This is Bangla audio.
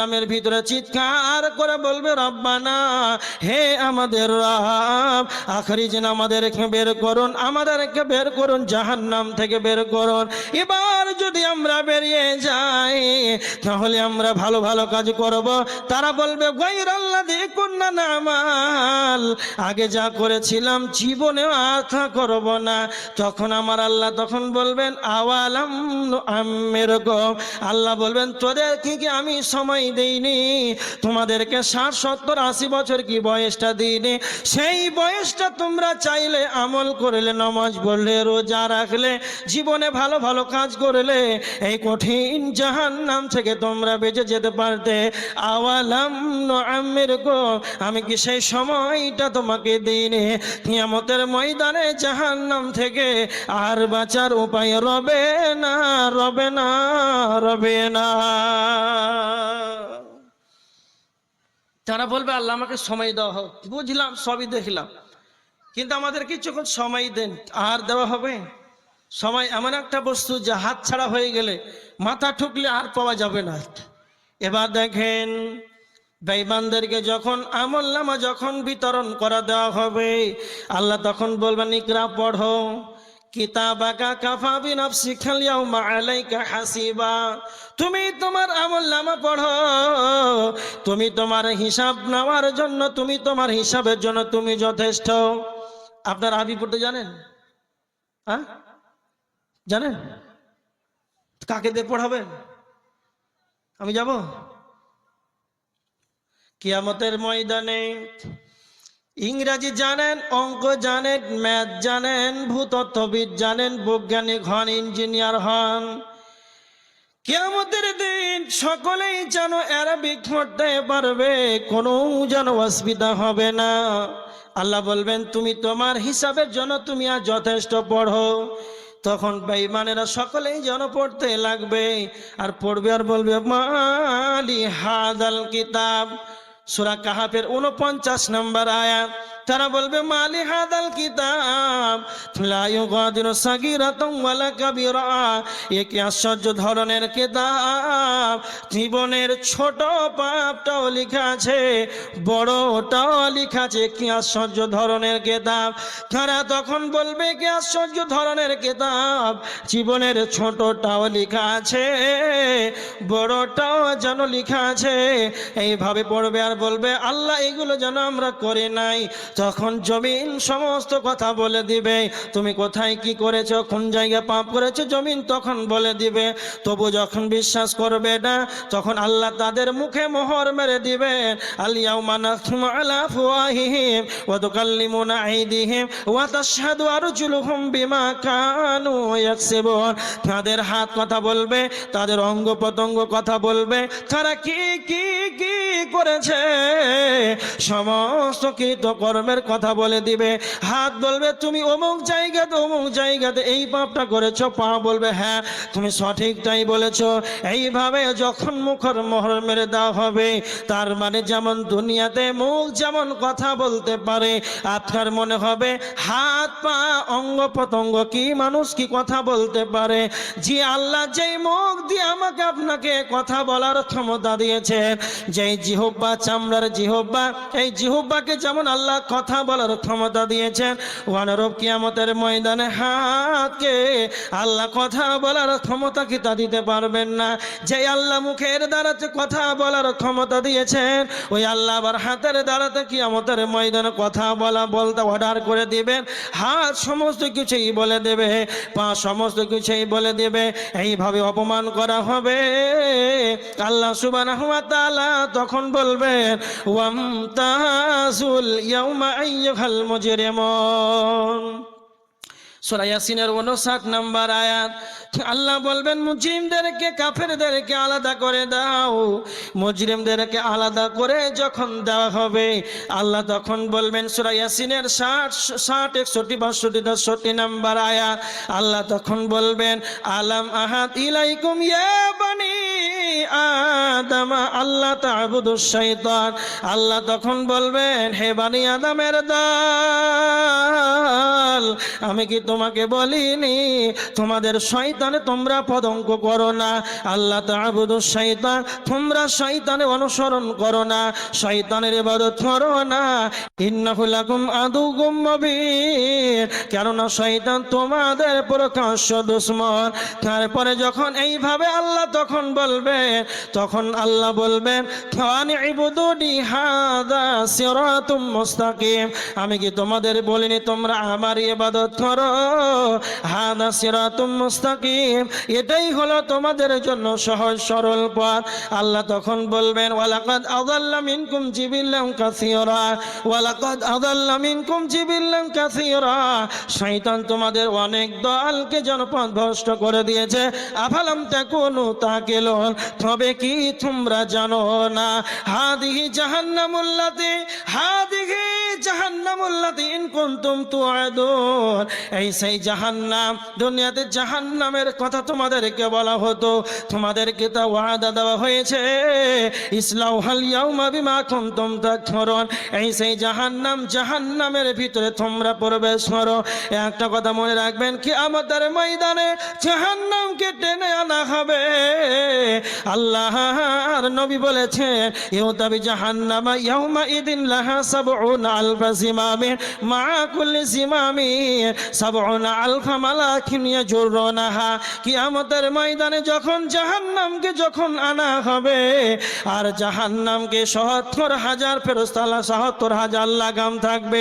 নামের ভিতরে চিৎকার করে বলবে, রব্বানা, হে আমাদের রব, আখরি যেন আমাদেরকে বের করুন, আমাদেরকে বের করুন, জাহান্নাম থেকে বের করুন। এবার যদি আমরা বেরিয়ে যাই, তাহলে আমরা ভালো ভালো কাজ করব। তারা বলবে গৈরাল্লাহ দিয়ে কন্যা নামাল, আগে যা করেছিলাম জীবনে আশা করব না। তখন আমার আল্লাহ তখন বলবেন, আওয়ালাম আমের আল্লাহ বলবেন তোদেরকে কি আমি সময় দেইনি। তোমাদেরকে ষাট, সত্তর, আশি বছর কি বয়সটা দিইনি? সেই বয়সটা তোমরা চাইলে আমল করলে, নমাজ পড়লে, রোজা রাখলে, জীবনে ভালো ভালো কাজ করলে, এই কঠিন জাহান নাম থেকে তোমরা বেঁচে যেতে পারতে। আওয়ালাম আমের গো, আমি কি সেই সময়টা তোমাকে দিইনি? কিয়ামতের ময়দানে জাহান নাম থেকে আর বাঁচার উপায় রবে না রবে না রবে না। তারা বলবে, আল্লাহ আমাকে সময় দেওয়া হোক। বুঝলাম, সবই দেখলাম। কিন্তু আমাদের কিছুক্ষণ সময় দেন, আর দেওয়া হবে? সময় এমন একটা বস্তু যা হাত ছাড়া হয়ে গেলে মাথা ঠুকলে আর পাওয়া যাবে না। এবার দেখেন, বেঈমানদেরকে যখন আমল নামা যখন বিতরণ করা দেওয়া হবে, আল্লাহ তখন বলবেন, ইকরা, পড়ো। কিতাবাকা কাফা বিনাফসিকা আল-ইয়াউমা আলাইকা হাসিবা। তুমি তোমার আমল নামা পড়ো, তুমি তোমার হিসাব নেওয়ার জন্য, তুমি তোমার হিসাবের জন্য তুমি যথেষ্ট। আপনার আবি পড়তে জানেন? হ্যাঁ জানেন? কাকে দিয়ে পড়াবেন? আমি যাব? কিয়ামতের ময়দানে ইংরাজি জানেন, অঙ্ক জানেন, ম্যাথ জানেন, ভূতত্ত্ববিদ জানেন, বৈজ্ঞানিক হন, ইঞ্জিনিয়ার হন। কেয়ামতের দিন সকলেই যেন অ্যারাবিক পড়তে পারবে, কোনো যেন অসুবিধা হবে না। আল্লাহ বলবেন, তুমি তোমার হিসাবের জন্য তুমি আর যথেষ্ট পড়ো। তখন বেঈমানেরা সকলেই যেন পড়তে লাগবে, আর পড়বে আর বলবে, মালি হাদাল কিতাব। সুরা কাহাফের উনপঞ্চাশ নম্বর আয়াত। তারা বলবে, মালি হাদাল কিতাব, লা ইউগাদিরু সাগীরাতাম ওয়ালা কাবীরা। এ আশ্চর্য ধরনের কিতাব? জীবনের ছোট পাপটাও লেখা আছে, বড়টাও লেখা আছে, কি আশ্চর্য ধরনের কিতাব? তারা তখন বলবে, কি আশ্চর্য ধরনের কিতাব? জীবনের ছোটটাও লেখা আছে, বড়টাও যেন লেখা আছে। এইভাবে পড়বে আর বলবে, আল্লাহ এগুলো যেন আমরা করে নাই। তখন জমিন সমস্ত কথা বলে দিবে, তুমি কোথায় কি করেছ, কোন জায়গায় পাপ করেছ, জমিন তখন বলে দিবে। তবু যখন বিশ্বাস করবে না, তখন আল্লাহ তাদের মুখে মোহর মেরে দিবে। তাদের হাত কথা বলবে, তাদের অঙ্গ প্রত্যঙ্গ কথা বলবে। তারা কি কি কি করেছে। সমস্ত কৃত কর্মের কথা বলে দিবে। হাত বলবে, তুমি অমুক জায়গাতে অমুক জায়গাতে এই পাপটা করেছ। পা বলবে হ্যাঁ তুমি সঠিকটাই বলেছ। এইভাবে যখন মুখর মোহর মেরে দেওয়া হবে, তার মানে যেমন দুনিয়াতে মুখ যেমন কথা বলতে পারে, আপনার মনে হবে, হাত, পা, অঙ্গ প্রত্যঙ্গ কি মানুষ কি কথা বলতে পারে? যে আল্লাহ যেই মুখ দিয়ে আমাকে আপনাকে কথা বলার ক্ষমতা দিয়েছেন যে জিহব্বা চামড়ার জিহব্বা এই জিহব্বাকে যেমন আল্লাহ কথা বলার ক্ষমতা দিয়েছেন ওয়ানরব কিয়ামতের ময়দানে হাতকে আল্লাহ কথা বলার ক্ষমতা কি তা দিতে পারবেন না। যে আল্লাহ মুখের দ্বারাতে কথা বলার ক্ষমতা দিয়েছেন, ওই আল্লাহ আবার হাতের দ্বারাতে কিয়ামতের ময়দানে কথা বলা, বলতে অর্ডার করে দিবেন। হাত সমস্ত কিছুই বলে দেবে, পা সমস্ত কিছুই বলে দেবে। এইভাবে অপমান করা হবে আল্লাহ সুবান তখন বলবেন ওয়ামতাজুল ইয়াউমা আইয়ুহাল মুজরিমুন। সূরা ইয়াসিনের 59 নাম্বার আয়াত, আল্লাহ বলবেন, মুজরিমদেরকে, কাফেরদেরকে আলাদা করে দাও। মুজরিমদেরকে আলাদা করে যখন দেওয়া হবে, আল্লাহ তখন বলবেন, সূরা ইয়াসিনের 60 60 61 62 63 নাম্বার আয়াত, আল্লাহ তখন বলবেন, আলাম আহাদ ইলাইকুম ইয়া বানি আদম। আল্লাহ তাবুদু শৈতান আল্লাহ তখন বলবেন, হে বানি আদমের দল, আমি কি তোমাকে বলিনি? তোমাদের শয়তানে তোমরা পদঙ্ক করো না। আল্লাহ তাবুদু শৈতান তোমরা শয়তানে অনুসরণ করো না। শয়তানের ইবাদত করো না। ইন্নাহু লাকুম আদুকুম কেননা শয়তান তোমাদের প্রকাশ্য দুশ্মন। তারপরে যখন এইভাবে আল্লাহ তখন বলবে তখন আল্লাহ বলবেন হাদা সিরাতুম মুস্তাকিম। আমি কি তোমাদের বলিনি, তোমরা আমার ইবাদত করো? হাদা সিরাতুম মুস্তাকিম। এটাই হলো তোমাদের জন্য সহজ সরল পথ। আল্লাহ তখন বলবেন, ওয়ালাকাদ আদাল্লা মিনকুম জিবিল্লাম কাসীরা। ওয়ালাকাদ আদাল্লা মিনকুম জিবিল্লাম কাসীরা। শয়তান তোমাদের অনেক দলকে জনপদ ভ্রষ্ট করে দিয়েছে। আফালাম তাকুনু তাকিলুন? তবে কি তোমরা জানো না? হাদিহি জাহান্নামুল্লাতি হাদিহি জাহান্নামুল্লাতি ইন কুনতুম তুআদুন। এই সেই জাহান্নাম, দুনিয়াতে জাহান্নামের কথা তোমাদেরকে বলা হতো। তোমাদেরকে তা ওয়াদা দেওয়া হয়েছে। ইসলাউহাল ইয়াউমা বিমা কুনতুম তাকফুরুন। এই সেই জাহান্নাম, জাহান্নামের ভিতরে তোমরা প্রবেশ করো। একটা কথা মনে রাখবেন কি, আমাদের ময়দানে জাহান্নামকে টেনে আনা হবে। আল্লাহর নবী বলেছেন ইউতাবি জাহান্নামা ইয়াউমা ইদিন লাহা সাবউন আলফা সিমামিন মা সিমামিন সাবউন আলফা মালাকিন ইয়াজুরুনাহা। কিয়ামতের ময়দানে যখন জাহান্নামকে যখন আনা হবে, আর জাহান্নামকে সত্তর হাজার ফেরস্তালা সত্তর হাজার লাগাম থাকবে।